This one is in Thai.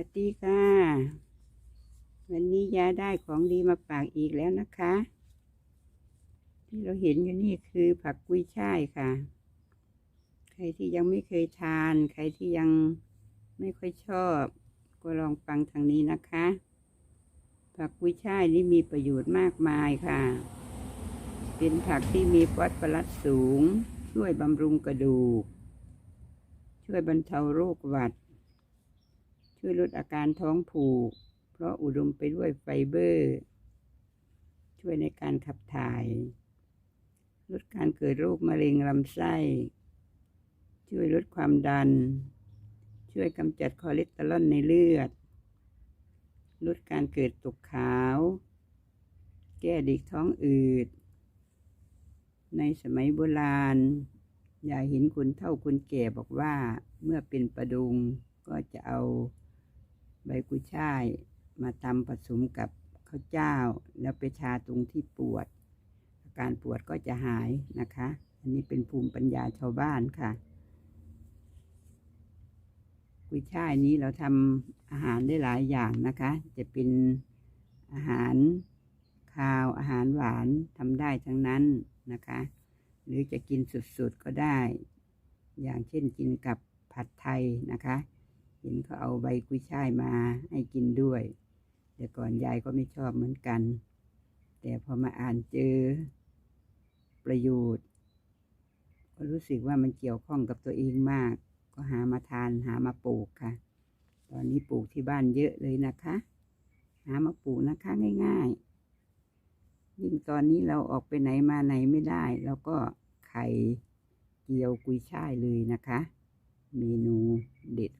วัสดีค่ะ วันนี้ยาได้ของดีมาฝากอีกแล้วนะคะ ที่เราเห็นอยู่นี่คือผักกุ้ยช่ายค่ะ ใครที่ยังไม่เคยทาน ใครที่ยังไม่ค่อยชอบ ก็ลองฟังทางนี้นะคะ ผักกุ้ยช่ายนี่มีประโยชน์มากมายค่ะ เป็นผักที่มีฟอสฟอรัสสูง ช่วยบำรุงกระดูก ช่วยบรรเทาโรคหวัด ช่วยลดอาการท้องผูก เพราะอุดมไปด้วยไฟเบอร์ ช่วยในการขับถ่าย ลดการเกิดโรคมะเร็งลำไส้ ช่วยลดความดัน ช่วยกำจัดคอเลสเตอรอลในเลือด ลดการเกิดตกขาว แก้ดิกท้องอืด ในสมัยโบราณยายเห็นคนเฒ่าคนแก่บอกว่าเมื่อเป็นประดุงก็จะเอา ใบกุยช่ายมาตำผสมกับข้าวเจ้า แล้วไปชาตรงที่ปวด อาการปวดก็จะหายนะคะ อันนี้เป็นภูมิปัญญาชาวบ้านค่ะ กุยช่ายนี้เราทำอาหารได้หลายอย่างนะคะ จะเป็นอาหารคาวอาหารหวานทำได้ทั้งนั้นนะคะ หรือจะกินสุดๆก็ได้ อย่างเช่นกินกับผัดไทยนะคะ เห็นเขาเอาใบกุยช่ายมาให้กินด้วย แต่ก่อนยายก็ไม่ชอบเหมือนกัน แต่พอมาอ่านเจอประโยชน์ ก็รู้สึกว่ามันเกี่ยวข้องกับตัวเองมาก ก็หามาทานหามาปลูกค่ะ ตอนนี้ปลูกที่บ้านเยอะเลยนะคะ หามาปลูกนะคะง่าย ๆ ยิ่งตอนนี้เราออกไปไหนมาไหนไม่ได้ แล้วก็ไข่เจียวกุยช่ายเลยนะคะ เมนูเด็ด